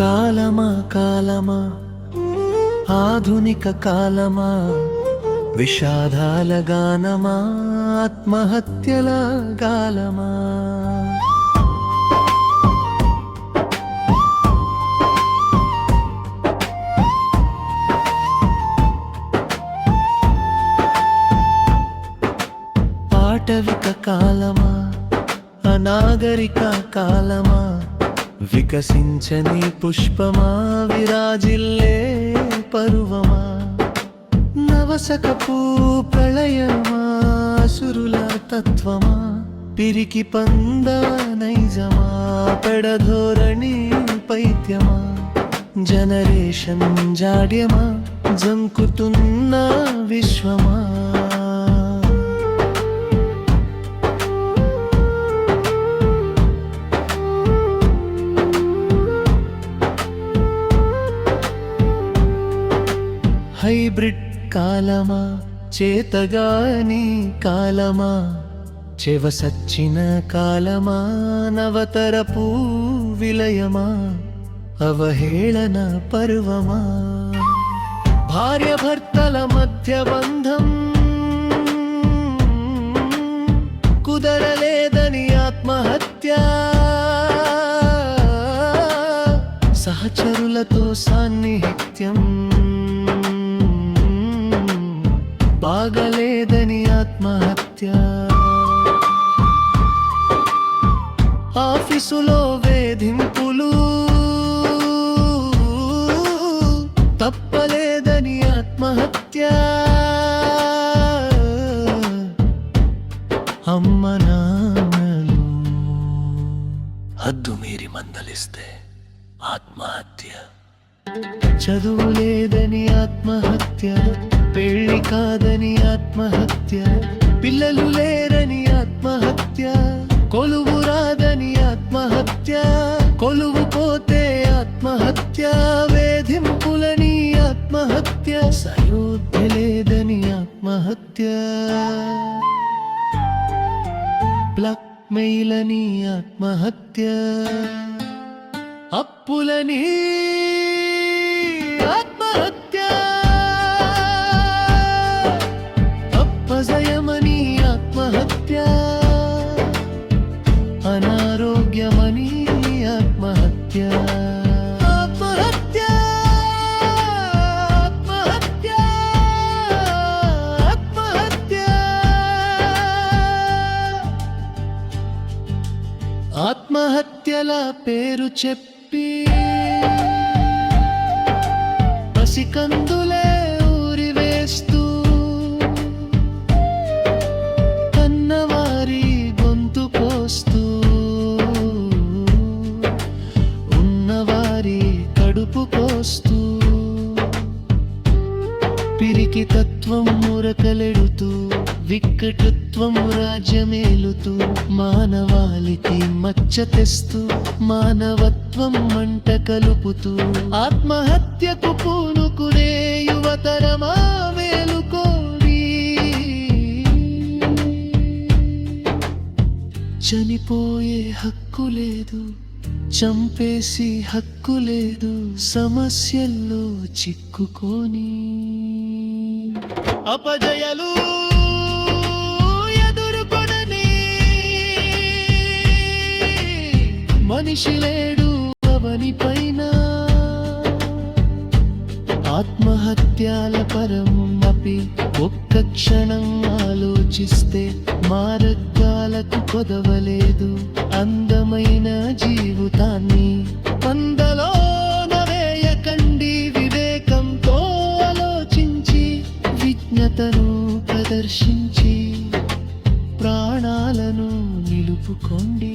కాలమా కాలమా? ఆధునిక కాలమా? విషాదాల గానమా? ఆత్మహత్యల గాలమా? ఆటవిక కాలమా? అనాగరిక కాలమా? వికసించని పుష్పమా విరాజిల్లే పరువమా? నవసకపు ప్రళయమా సురుల తత్వమా? పిరికి పంద నైజమా పెడధోరణి పైత్యమా? జనరేషన్ జాడ్యమా జంకుతున్న విశ్వమా? హైబ్రిడ్ కాలమా? చేతగాని కాలమా? చెవ సచ్చిన కాలమా? నవతరపు విలయమా అవహేళన పర్వమా? భార్య భర్తల మధ్య బంధం? కుదరలేదని ఆత్మహత్య? సహచరులతో సాన్నిహిత్యం? బాగలేదని ఆత్మహత్య. ఆఫీసులో వేధింపులు. తప్పలేదని ఆత్మహత్య. అమ్మ నాన్నలు. హద్దు మీరి మందలిస్తే ఆత్మహత్య. చదువు లేదని ఆత్మహత్య. పెళ్ళి కాదని ఆత్మహత్య పిల్లలు లేరని ఆత్మహత్య కొలువు రాదని ఆత్మహత్య కొలువు పోతే ఆత్మహత్య వేధింపులని ఆత్మహత్య సయోధ్య లేదని ఆత్మహత్య. బ్లాక్ మెయిలని ఆత్మహత్య. అప్పులని ఆత్మహత్యల పేరు చెప్పి పసికందులే ఊరి వేస్తూ కన్నవారి గొంతు కోస్తూ ఉన్నవారి కడుపు కోస్తూ పిరికి తత్వం మురకలెడుతూ విక్కటత్వం రాజ్యమేలుతూ మానవాళికి మచ్చ తెస్తూ మానవత్వం మంట కలుపుతూ ఆత్మహత్యకు పూనుకునే యువతరమా మేలుకోడి చనిపోయే హక్కు లేదు చంపేసి హక్కు లేదు సమస్యల్లో చిక్కుకొని. అపజయలు మనిషి లేడు అవని పైన ఆత్మహత్యాల పరమపి ఒక్క క్షణం ఆలోచిస్తే మార్గాలకు కొదవలేదు. అందమైన జీవితాన్ని పందలో నవేయకండి వివేకంతో ఆలోచించి విజ్ఞతను ప్రదర్శించి ప్రాణాలను నిలుపుకోండి.